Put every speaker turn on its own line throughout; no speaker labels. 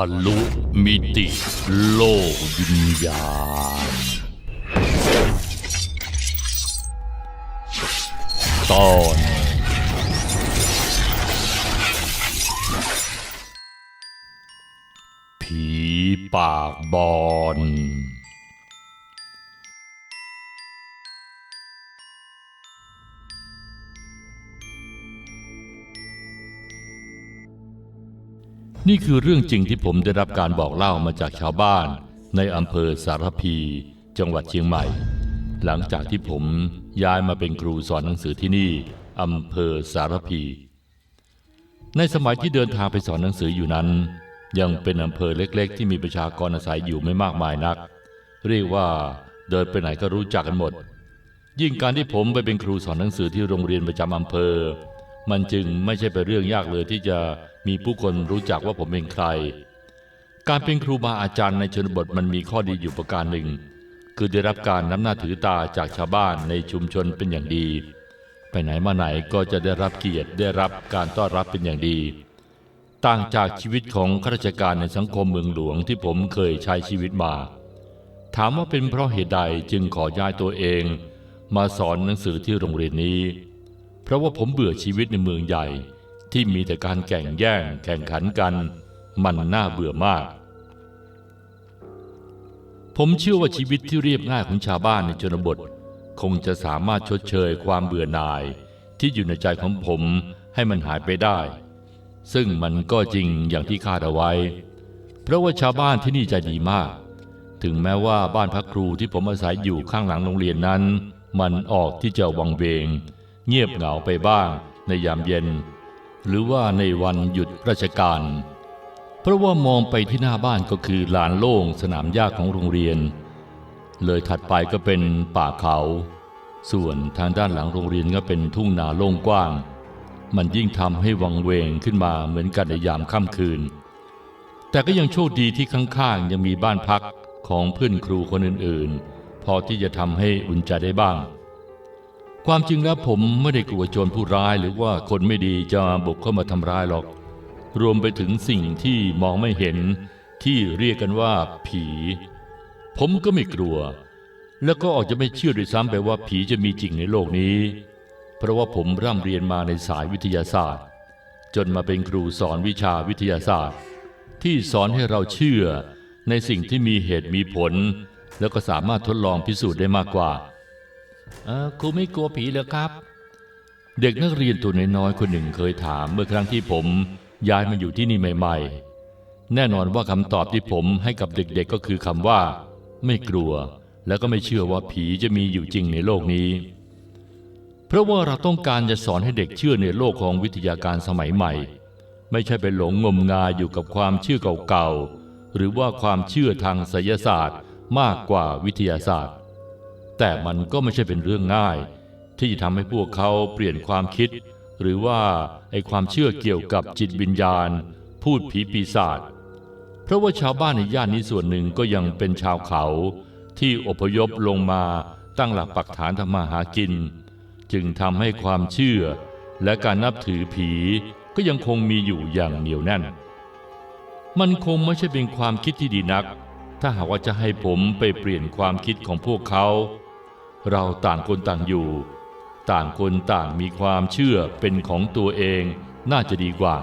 ะลุมิติโลกวิญญาณ ตอนผีปากบอน นี่คือเรื่องจริงที่ผมได้รับการบอกเล่ามาจากชาวบ้าน ในอำเภอสารพี จังหวัดเชียงใหม่ หลังจากที่ผมย้ายมาเป็นครูสอนหนังสือที่นี่อำเภอสารพี ในสมัยที่เดินทางไปสอนหนังสืออยู่นั้น ยังเป็นอำเภอเล็กๆ ที่มีประชากรอาศัยอยู่ไม่มากมายนัก เรียกว่าเดินไปไหนก็รู้จักกันหมด ยิ่งการที่ผมไปเป็นครูสอนหนังสือที่โรงเรียนประจำอำเภอ มันจึงไม่ใช่เป็นเรื่องยากเลยที่จะมีผู้คนรู้จักว่าผมเป็นใคร การเป็นครูบาอาจารย์ในชนบทมันมีข้อดีอยู่ประการหนึ่ง คือได้รับการน้ำหน้าถือตาจากชาวบ้านในชุมชนเป็นอย่างดี ไปไหนมาไหนก็จะได้รับเกียรติได้รับการต้อนรับเป็นอย่างดี ต่างจากชีวิตของข้าราชการในสังคมเมืองหลวงที่ผมเคยใช้ชีวิตมา ถามว่าเป็นเพราะเหตุใดจึงขอย้ายตัวเอง มาสอนหนังสือที่โรงเรียนนี้ เพราะว่าผมเบื่อชีวิตในเมืองใหญ่ ที่มีแต่การแข่งแย่ง แข่งขันกัน มันน่าเบื่อมาก ผมเชื่อว่าชีวิตที่เรียบง่ายของชาวบ้านในชนบท คงจะสามารถชดเชยความเบื่อหน่าย ที่อยู่ในใจของผมให้มันหายไปได้ ซึ่งมันก็จริงอย่างที่คาดเอาไว้ เพราะว่าชาวบ้านที่นี่ใจดีมาก ถึงแม้ว่าบ้านพักครูที่ผมอาศัยอยู่ข้างหลังโรงเรียนนั้น มันออกที่จะวังเวง เงียบเหงาไปบ้างในยามเย็น หรือว่าในวันหยุดราชการ เพราะว่ามองไปที่หน้าบ้านก็คือลานโล่งสนามหญ้าของโรงเรียน เลยถัดไปก็เป็นป่าเขา ส่วนทางด้านหลังโรงเรียนก็เป็นทุ่งนาโล่งกว้าง มันยิ่งทำให้วังเวงขึ้นมาเหมือนกันในยามค่ำคืน แต่ก็ยังโชคดีที่ข้างๆยังมีบ้านพักของเพื่อนครูคนอื่นๆ พอที่จะทำให้อุ่นใจได้บ้าง ความจริงแล้วผมไม่ได้กลัวโจรผู้ร้ายหรือว่าคนไม่ดีจะบุกเข้ามาทำร้ายหรอก รวมไปถึงสิ่งที่มองไม่เห็นที่เรียกกันว่าผี ผมก็ไม่กลัว แล้วก็ออกจะไม่เชื่อด้วยซ้ำไปว่าผีจะมีจริงในโลกนี้ เพราะว่าผมร่ำเรียนมาในสายวิทยาศาสตร์ จนมาเป็นครูสอนวิชาวิทยาศาสตร์ ที่สอนให้เราเชื่อในสิ่งที่มีเหตุมีผล แล้วก็สามารถทดลองพิสูจน์ได้มากกว่า เออครูไม่กลัวผีเหรอครับ เด็กนักเรียนตัวน้อยๆคนหนึ่งเคยถามเมื่อครั้งที่ผมย้ายมาอยู่ที่นี่ใหม่ๆ แน่นอนว่าคำตอบที่ผมให้กับเด็กๆก็คือคำว่า ไม่กลัว แล้วก็ไม่เชื่อว่าผีจะมีอยู่จริงในโลกนี้ เพราะว่าเราต้องการจะสอนให้เด็กเชื่อในโลกของวิทยาการสมัยใหม่ ไม่ใช่ไปหลงงมงายอยู่กับความเชื่อเก่าๆหรือว่าความเชื่อทางไสยศาสตร์มากกว่าวิทยาศาสตร์ แต่มันก็ไม่ใช่เป็นเรื่องง่าย ที่จะทำให้พวกเขาเปลี่ยนความคิด หรือว่าไอความเชื่อเกี่ยวกับจิตวิญญาณ พูดผีปีศาจเพราะว่าชาวบ้านในย่านนี้ส่วนหนึ่งก็ยังเป็นชาวเขา ที่อพยพลงมาตั้งหลักปักฐานทำมาหากิน จึงทำให้ความเชื่อ และการนับถือผีก็ยังคงมีอยู่อย่างเหนียวแน่น มันคงไม่ใช่เป็นความคิดที่ดีนัก ถ้าหากว่าจะให้ผมไปเปลี่ยนความคิดของพวกเขา เราต่างคนต่างอยู่ ต่างคนต่างมีความเชื่อเป็นของตัวเองน่าจะดีกว่า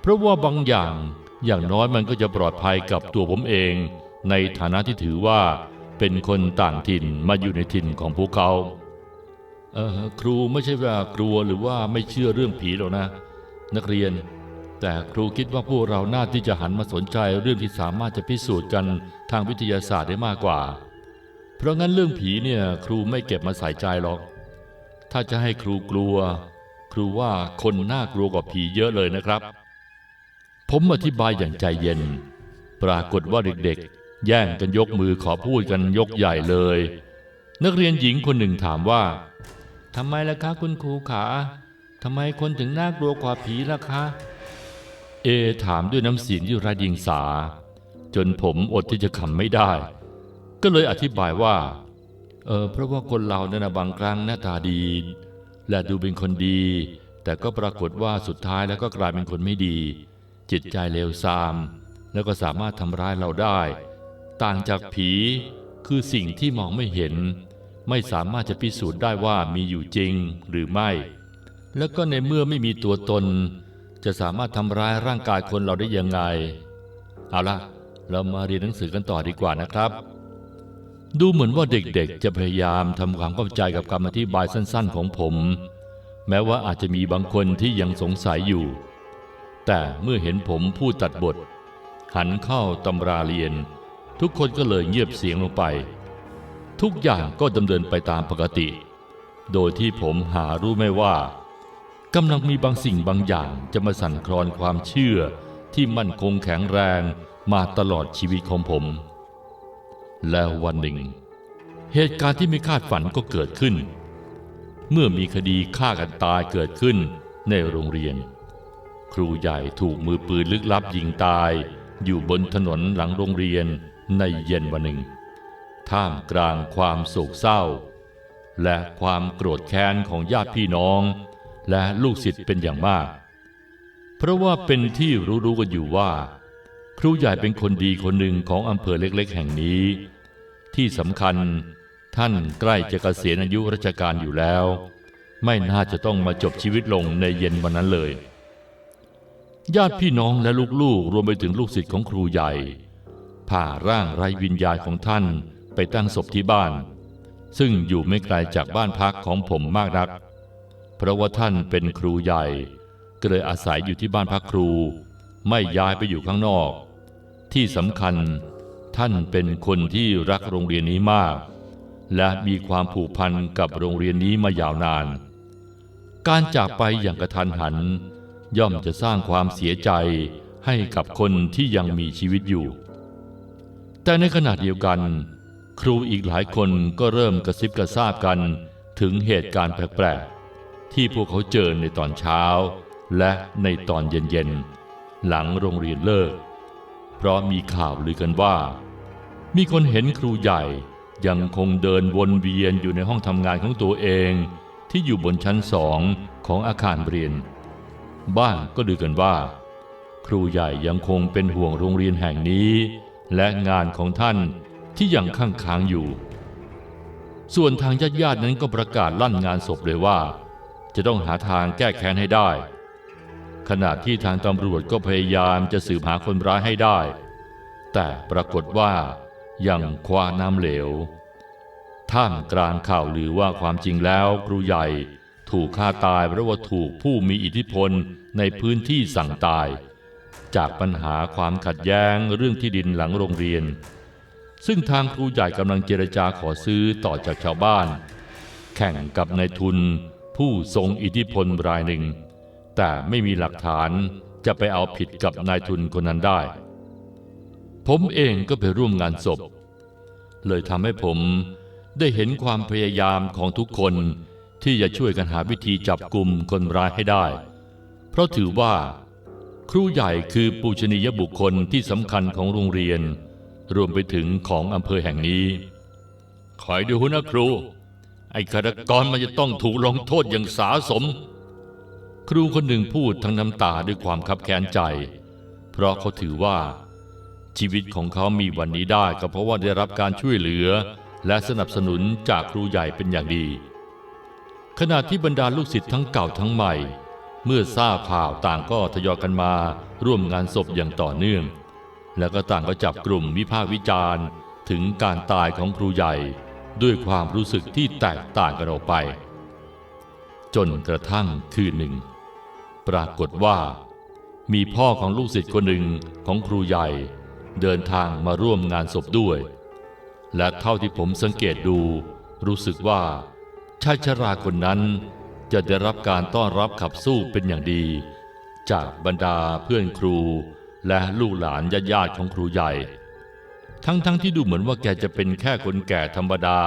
เพราะว่าบางอย่างอย่างน้อยมันก็จะปลอดภัยกับตัวผมเอง ในฐานะที่ถือว่า เป็นคนต่างถิ่นมาอยู่ในถิ่นของพวกเขาเออครูไม่ใช่ว่ากลัวหรือว่าไม่เชื่อเรื่องผีหรอกนะ นักเรียน แต่ครูคิดว่าพวกเราน่าที่จะหันมาสนใจเรื่องที่สามารถจะพิสูจน์กันทางวิทยาศาสตร์ได้มากกว่า เพราะงั้นเรื่องผีเนี่ยครูไม่เก็บมาใส่ใจหรอก ถ้าจะให้ครูกลัว ครูว่าคนน่ากลัวกว่าผีเยอะเลยนะครับ ผมอธิบายอย่างใจเย็น ปรากฏว่าเด็กๆ แย่งกันยกมือขอพูดกันยกใหญ่เลย นักเรียนหญิงคนหนึ่งถามว่าทำไมล่ะคะคุณครูขาทำไมคนถึงน่ากลัวกว่าผีล่ะคะ เอถามด้วยน้ำเสียงที่ร้เดียงสา จนผมอดที่จะขำไม่ได้ ก็เลยอธิบายว่า เออเพราะว่าคนเราเนี่ยนะบางครั้งหน้าตาดี และดูเป็นคนดี แต่ก็ปรากฏว่าสุดท้ายแล้วก็กลายเป็นคนไม่ดี จิตใจเลวทราม แล้วก็สามารถทำร้ายเราได้ ต่างจากผีคือสิ่งที่มองไม่เห็น ไม่สามารถจะพิสูจน์ได้ว่ามีอยู่จริงหรือไม่ แล้วก็ในเมื่อไม่มีตัวตน จะสามารถทำร้ายร่างกายคนเราได้ยังไง เอาละเรามาเรียนหนังสือกันต่อดีกว่านะครับ ดูเหมือนว่าเด็กๆ จะพยายามทำความเข้าใจกับคำอธิบายสั้นๆ ของผม แม้ว่าอาจจะมีบางคนที่ยังสงสัยอยู่ แต่เมื่อเห็นผมพูดตัดบท หันเข้าตำราเรียน ทุกคนก็เลยเงียบเสียงลงไป ทุกอย่างก็ดำเนินไปตามปกติ โดยที่ผมหารู้ไม่ว่ากำลังมีบางสิ่งบางอย่างจะมาสั่นคลอนความเชื่อที่มั่นคงแข็งแรงมาตลอดชีวิตของผม แล้ววันหนึ่ง เหตุการณ์ที่ไม่คาดฝันก็เกิดขึ้น เมื่อมีคดีฆ่ากันตายเกิดขึ้นในโรงเรียน ครูใหญ่ถูกมือปืนลึกลับยิงตาย อยู่บนถนนหลังโรงเรียนในเย็นวันหนึ่ง ท่ามกลางความโศกเศร้า และความโกรธแค้นของญาติพี่น้อง และลูกศิษย์เป็นอย่างมาก เพราะว่าเป็นที่รู้ๆกันอยู่ว่า ครูใหญ่เป็นคนดีคนหนึ่งของอำเภอเล็กๆ แห่งนี้ ที่สำคัญท่านใกล้จะเกษียณอายุราชการอยู่แล้ว ไม่น่าจะต้องมาจบชีวิตลงในเย็นวันนั้นเลย ญาติพี่น้องและลูกๆ รวมไปถึงลูกศิษย์ของครูใหญ่ ผ่าร่างไร้วิญญาณของท่านไปตั้งศพที่บ้าน ซึ่งอยู่ไม่ไกลจากบ้านพักของผมมากนัก เพราะว่าท่านเป็นครูใหญ่ ก็เลยอาศัยอยู่ที่บ้านพักครู ไม่ย้ายไปอยู่ข้างนอก ที่สำคัญท่านเป็นคนที่รักโรงเรียนนี้มาก และมีความผูกพันกับโรงเรียนนี้มายาวนาน การจากไปอย่างกระทันหัน ย่อมจะสร้างความเสียใจให้กับคนที่ยังมีชีวิตอยู่ แต่ในขณะเดียวกัน ครูอีกหลายคนก็เริ่มกระซิบกระซาบกันถึงเหตุการณ์แปลกๆ ที่พวกเขาเจอในตอนเช้า และในตอนเย็นๆ หลังโรงเรียนเลิก เพราะมีข่าวลือกันว่า มีคนเห็นครูใหญ่ยังคงเดินวนเวียนอยู่ในห้องทำงานของตัวเองที่อยู่บนชั้นสองของอาคารเรียน บ้างก็ลือกันว่า ครูใหญ่ยังคงเป็นห่วงโรงเรียนแห่งนี้ และงานของท่านที่ยังค้างค้างอยู่ ส่วนทางญาติญาตินั้นก็ประกาศลั่นงานศพเลยว่า จะต้องหาทางแก้แค้นให้ได้ ขณะที่ทางตำรวจก็พยายามจะสืบหาคนร้ายให้ได้ แต่ปรากฏว่ายังคว้าน้ำเหลว ท่ามกลางข่าวลือว่าความจริงแล้วครูใหญ่ถูกฆ่าตายเพราะว่าถูกผู้มีอิทธิพลในพื้นที่สั่งตาย จากปัญหาความขัดแย้งเรื่องที่ดินหลังโรงเรียน ซึ่งทางครูใหญ่กำลังเจรจาขอซื้อต่อจากชาวบ้าน แข่งกับนายทุนผู้ทรงอิทธิพลรายหนึ่ง แต่ไม่มีหลักฐานจะไปเอาผิดกับนายทุนคนนั้นได้ ผมเองก็ไปร่วมงานศพ เลยทำให้ผมได้เห็นความพยายามของทุกคนที่จะช่วยกันหาวิธีจับกลุ่มคนร้ายให้ได้ เพราะถือว่า ครูใหญ่คือปูชนียบุคคลที่สำคัญของโรงเรียน รวมไปถึงของอำเภอแห่งนี้ คอยดูนะครู ไอ้ฆาตกรมันจะต้องถูกลงโทษอย่างสาสม ครูคนหนึ่งพูดทั้งน้ำตาด้วยความคับแค้นใจ เพราะเขาถือว่า ชีวิตของเขามีวันนี้ได้ก็เพราะว่าได้รับการช่วยเหลือ และสนับสนุนจากครูใหญ่เป็นอย่างดี ขณะที่บรรดาลูกศิษย์ทั้งเก่าทั้งใหม่ เมื่อทราบข่าวต่างก็ทยอยกันมา ร่วมงานศพอย่างต่อเนื่อง แล้วก็ต่างก็จับกลุ่มวิพากษ์วิจารณ์ ถึงการตายของครูใหญ่ ด้วยความรู้สึกที่แตกต่างกันออกไป จนกระทั่งคืนหนึ่ง ปรากฏว่า มีพ่อของลูกศิษย์คนหนึ่งของครูใหญ่ เดินทางมาร่วมงานศพด้วย และเท่าที่ผมสังเกตดู รู้สึกว่าชายชราคนนั้นจะได้รับการต้อนรับขับสู้เป็นอย่างดี จากบรรดาเพื่อนครูและลูกหลานญาติญาติของครูใหญ่ ทั้งๆทที่ดูเหมือนว่าแกจะเป็นแค่คนแก่ธรรมดา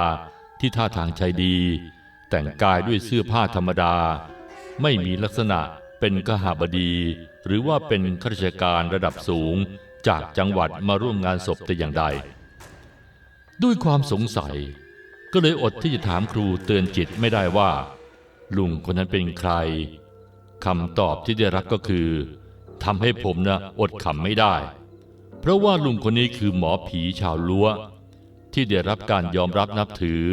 ที่ท่าทางใจดี แต่งกายด้วยเสื้อผ้าธรรมดา ไม่มีลักษณะ เป็นกหาบดี หรือว่าเป็นข้าราชการระดับสูงจากจังหวัดมาร่วมงานศพแต่อย่างใด ด้วยความสงสัย ก็เลยอดที่จะถามครูเตือนจิตไม่ได้ว่า ลุงคนนั้นเป็นใครคำตอบที่ได้รับก็คือทำให้ผมนะอดขำไม่ได้ เพราะว่าลุงคนนี้คือหมอผีชาวลัวที่ได้รับการยอมรับนับถือ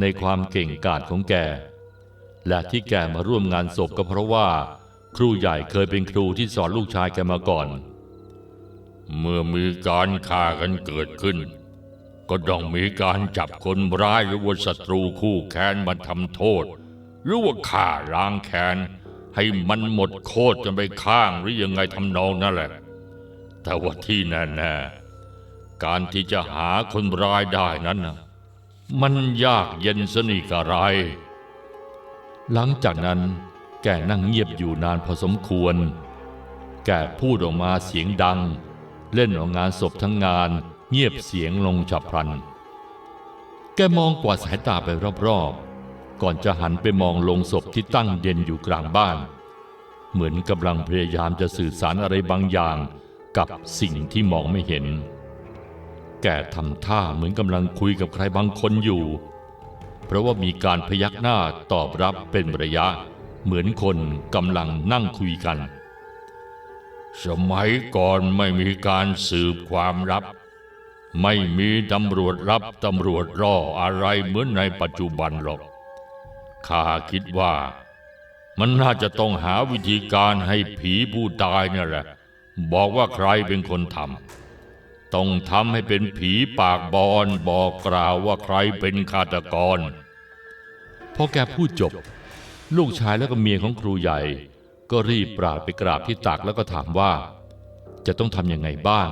ในความเก่งกาจของแก และที่แกมาร่วมงานศพก็เพราะว่า ครูใหญ่เคยเป็นครูที่สอนลูกชายแกมาก่อน เมื่อมีการฆ่ากันเกิดขึ้น ก็ต้องมีการจับคนร้ายหรือว่าศัตรูคู่แค้นมาทำโทษ หรือว่าฆ่าล้างแค้นให้มันหมดโคตรกันไปข้างหรือยังไงทำนองนั่นแหละ แต่ว่าที่แน่ๆการที่จะหาคนร้ายได้นั้นนะมันยากเย็นสนิกอะไร หลังจากนั้น แกนั่งเงียบอยู่นานพอสมควร แกพูดออกมาเสียงดัง เล่นออกงานศพทั้งงานเงียบเสียงลงฉับพลัน แกมองกวาดสายตาไปรอบๆ ก่อนจะหันไปมองลงศพที่ตั้งเด่นอยู่กลางบ้าน เหมือนกำลังพยายามจะสื่อสารอะไรบางอย่างกับสิ่งที่มองไม่เห็น แกทำท่าเหมือนกำลังคุยกับใครบางคนอยู่ เพราะว่ามีการพยักหน้าตอบรับเป็นระยะ เหมือนคนกำลังนั่งคุยกัน สมัยก่อนไม่มีการสืบความลับ ไม่มีตำรวจรับตำรวจร่ออะไรเหมือนในปัจจุบันหรอก ข้าคิดว่า มันน่าจะต้องหาวิธีการให้ผีผู้ตายนี่แหละ บอกว่าใครเป็นคนทำต้องทำให้เป็นผีปากบอนบอกกล่าวว่าใครเป็นฆาตกรพอแกพูดจบ ลูกชายแล้วก็เมียของครูใหญ่ ก็รีบปราดไปกราบที่ตักแล้วก็ถามว่า จะต้องทำยังไงบ้าง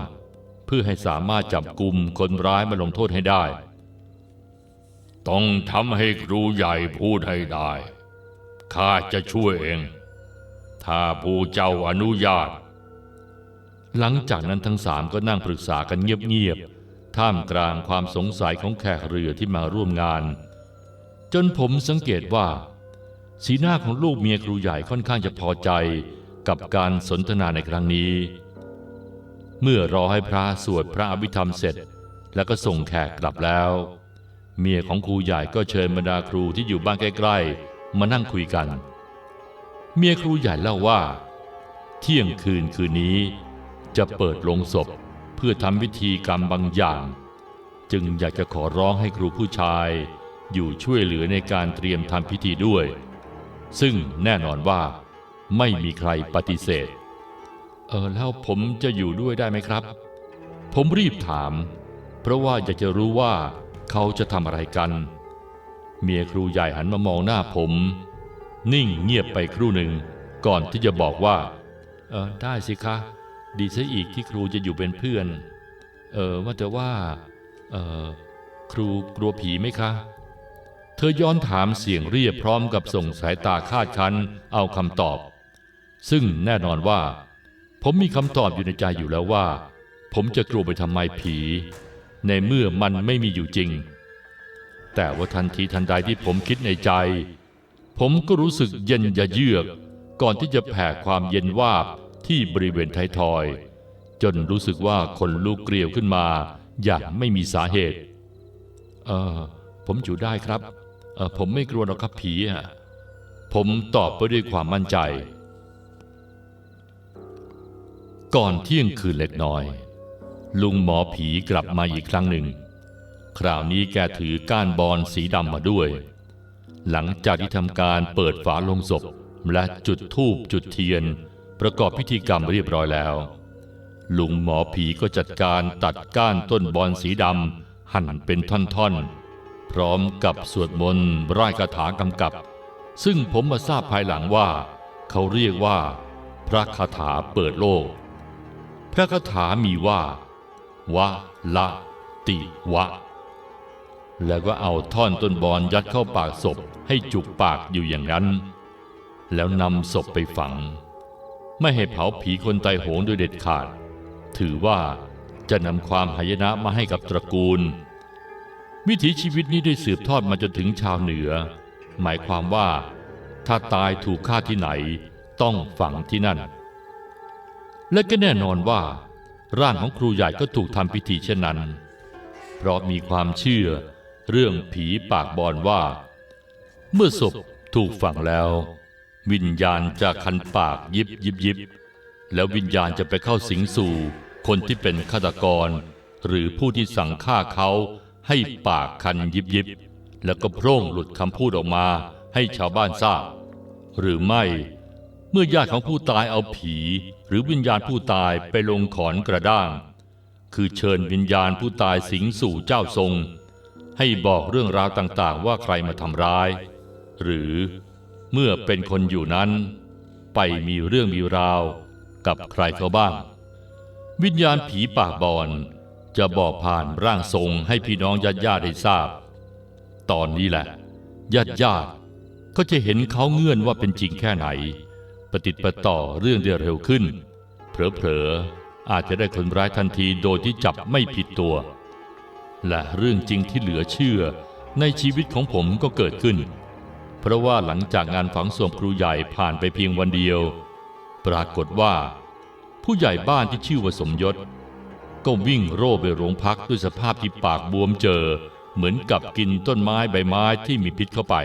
เพื่อให้สามารถจับกลุ่มคนร้ายมาลงโทษให้ได้ ต้องทำให้ครูใหญ่พูดให้ได้ ข้าจะช่วยเอง ถ้าผู้เจ้าอนุญาต หลังจากนั้นทั้งสามก็นั่งปรึกษากันเงียบๆ ท่ามกลางความสงสัยของแขกเรือที่มาร่วมงาน จนผมสังเกตว่า สีหน้าของลูกเมียครูใหญ่ค่อนข้างจะพอใจกับการสนทนาในครั้งนี้ เมื่อรอให้พระสวดพระอภิธรรมเสร็จ แล้วก็ส่งแขกกลับแล้ว เมียของครูใหญ่ก็เชิญบรรดาครูที่อยู่บ้านใกล้ๆ มานั่งคุยกัน เมียครูใหญ่เล่าว่า เที่ยงคืนคืนนี้ จะเปิดลงศพเพื่อทำพิธีกรรมบางอย่าง จึงอยากจะขอร้องให้ครูผู้ชาย อยู่ช่วยเหลือในการเตรียมทำพิธีด้วย ซึ่งแน่นอนว่าไม่มีใครปฏิเสธ เออแล้วผมจะอยู่ด้วยได้ไหมครับ ผมรีบถาม เพราะว่าอยากจะรู้ว่าเขาจะทำอะไรกัน เมียครูใหญ่หันมามองหน้าผม นิ่งเงียบไปครู่หนึ่ง ก่อนที่จะบอกว่า เออได้สิคะ ดีซะอีกที่ครูจะอยู่เป็นเพื่อน เออว่าแต่ว่า เออครูกลัวผีไหมคะ เธอย้อนถามเสียงเรียบพร้อมกับส่งสายตาคาดคันเอาคำตอบ ซึ่งแน่นอนว่า ผมมีคำตอบอยู่ในใจอยู่แล้วว่า ผมจะกลัวไปทำไมผี ในเมื่อมันไม่มีอยู่จริง แต่ว่าทันทีทันใดที่ผมคิดในใจ ผมก็รู้สึกเย็นยะเยือกก่อนที่จะแผ่ความเย็นวาบที่บริเวณไทยทอย จนรู้สึกว่าคนลูกเกลียวขึ้นมา อย่างไม่มีสาเหตุ เออผมอยู่ได้ครับ ผมไม่กลัวหรอกครับผีอะผมตอบไปด้วยความมั่นใจ ก่อนเที่ยงคืนเล็กน้อย ลุงหมอผีกลับมาอีกครั้งหนึ่ง คราวนี้แกถือก้านบอลสีดำมาด้วย หลังจากที่ทำการเปิดฝาลงศพ และจุดธูปจุดเทียน ประกอบพิธีกรรมเรียบร้อยแล้ว ลุงหมอผีก็จัดการตัดก้านต้นบอลสีดำหั่นเป็นท่อนๆ พร้อมกับสวดมนต์ร่ายคาถากำกับ ซึ่งผมมาทราบภายหลังว่า เขาเรียกว่า พระคาถาเปิดโลก พระคาถามีว่า วะละติวะ แล้วก็เอาท่อนต้นบอนยัดเข้าปากศพให้จุกปากอยู่อย่างนั้น แล้วนำศพไปฝัง ไม่ให้เผาผีคนตายโหงโดยเด็ดขาด ถือว่าจะนำความหายนะมาให้กับตระกูล วิถีชีวิตนี้ได้สืบทอดมาจนถึงชาวเหนือ หมายความว่า ถ้าตายถูกฆ่าที่ไหน ต้องฝังที่นั่น และก็แน่นอนว่า ร่างของครูใหญ่ก็ถูกทำพิธีเช่นนั้น เพราะมีความเชื่อเรื่องผีปากบอลว่า เมื่อศพถูกฝังแล้ว วิญญาณจะคันปากยิบยิบยิบแล้ววิญญาณจะไปเข้าสิงสู่คนที่เป็นฆาตกร หรือผู้ที่สั่งฆ่าเขา ให้ปากคันยิบยิบ แล้วก็โพร่งหลุดคำพูดออกมาให้ชาวบ้านทราบ หรือไม่ เมื่อญาติของผู้ตายเอาผี หรือวิญญาณผู้ตายไปลงขอนกระด้าง คือเชิญวิญญาณผู้ตายสิงสู่เจ้าทรง ให้บอกเรื่องราวต่างๆ ว่าใครมาทำร้าย หรือเมื่อเป็นคนอยู่นั้น ไปมีเรื่องมีราวกับใครเขาบ้าง วิญญาณผีปากบอน จะบอกผ่านร่างทรงให้พี่น้องญาติญาติได้ทราบ ตอนนี้แหละญาติญาติก็จะเห็นเขาเงื่อนว่าเป็นจริงแค่ไหน ปฏิดประต่อเรื่องได้เร็วขึ้น เผลอๆอาจจะได้คนร้ายทันทีโดยที่จับไม่ผิดตัว และเรื่องจริงที่เหลือเชื่อในชีวิตของผมก็เกิดขึ้น เพราะว่าหลังจากงานฝังศพครูใหญ่ผ่านไปเพียงวันเดียว ปรากฏว่า ผู้ใหญ่บ้านที่ชื่อว่าสมยศ ก็วิ่งโร่ไปโรงพักด้วยสภาพที่ปากบวมเจอ เหมือนกับกินต้นไม้ใบไม้ที่มีพิษเข้าไป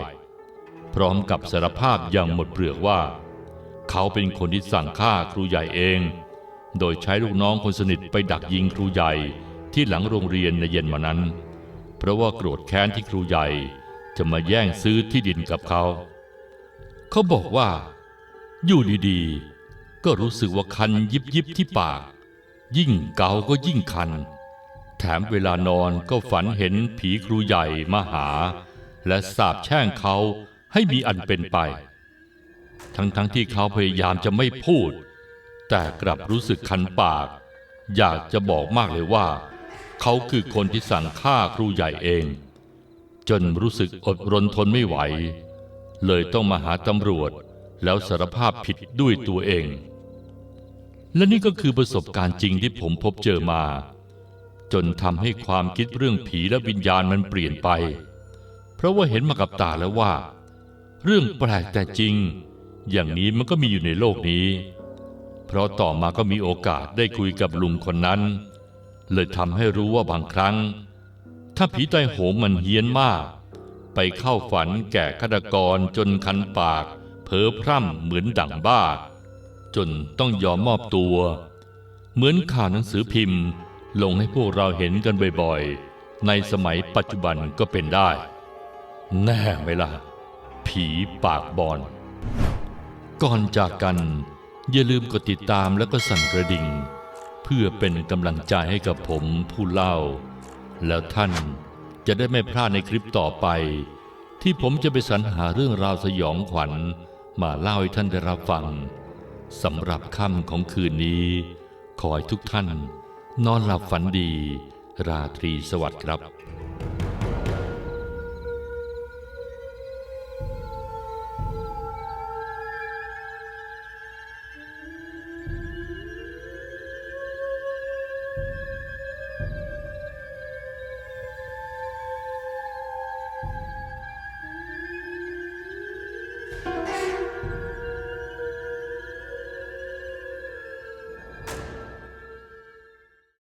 พร้อมกับสารภาพอย่างหมดเปลือกว่า เขาเป็นคนที่สั่งฆ่าครูใหญ่เอง โดยใช้ลูกน้องคนสนิทไปดักยิงครูใหญ่ที่หลังโรงเรียนในเย็นวันนั้น เพราะว่าโกรธแค้นที่ครูใหญ่จะมาแย่งซื้อที่ดินกับเขา เขาบอกว่า อยู่ดีๆ ก็รู้สึกว่าคันยิบยิบๆที่ปาก ยิ่งเกาก็ยิ่งคัน แถมเวลานอนก็ฝันเห็นผีครูใหญ่มาหา และสาบแช่งเขาให้มีอันเป็นไป ทั้งๆทที่เขาพยายามจะไม่พูด แต่กลับรู้สึกคันปาก อยากจะบอกมากเลยว่า เขาคือคนที่สั่งฆ่าครูใหญ่เอง จนรู้สึกอดรนทนไม่ไหว เลยต้องมาหาตำรวจแล้วสารภาพผิดด้วยตัวเอง และนี่ก็คือประสบการณ์จริงที่ผมพบเจอมา จนทำให้ความคิดเรื่องผีและวิญญาณมันเปลี่ยนไป เพราะว่าเห็นมากับตาแล้วว่า เรื่องแปลกแต่จริง อย่างนี้มันก็มีอยู่ในโลกนี้ เพราะต่อมาก็มีโอกาสได้คุยกับลุงคนนั้น เลยทำให้รู้ว่าบางครั้ง ถ้าผีใต้โหงมันเฮี้ยนมาก ไปเข้าฝันแก่ฆาตกรจนคันปากเพ้อพร่ำเหมือนดั่งบ้า จนต้องยอมมอบตัว เหมือนข่าวหนังสือพิมพ์ ลงให้พวกเราเห็นกันบ่อยๆ ในสมัยปัจจุบันก็เป็นได้ แน่ไหมล่ะ ผีปากบอนก่อนจากกัน อย่าลืมกดติดตามแล้วก็สั่นกระดิ่ง เพื่อเป็นกำลังใจให้กับผมผู้เล่า แล้วท่านจะได้ไม่พลาดในคลิปต่อไป ที่ผมจะไปสรรหาเรื่องราวสยองขวัญมาเล่าให้ท่านได้รับฟัง สำหรับค่ำของคืนนี้ ขอให้ทุกท่าน นอนหลับฝันดี ราตรีสวัสดิ์ครับ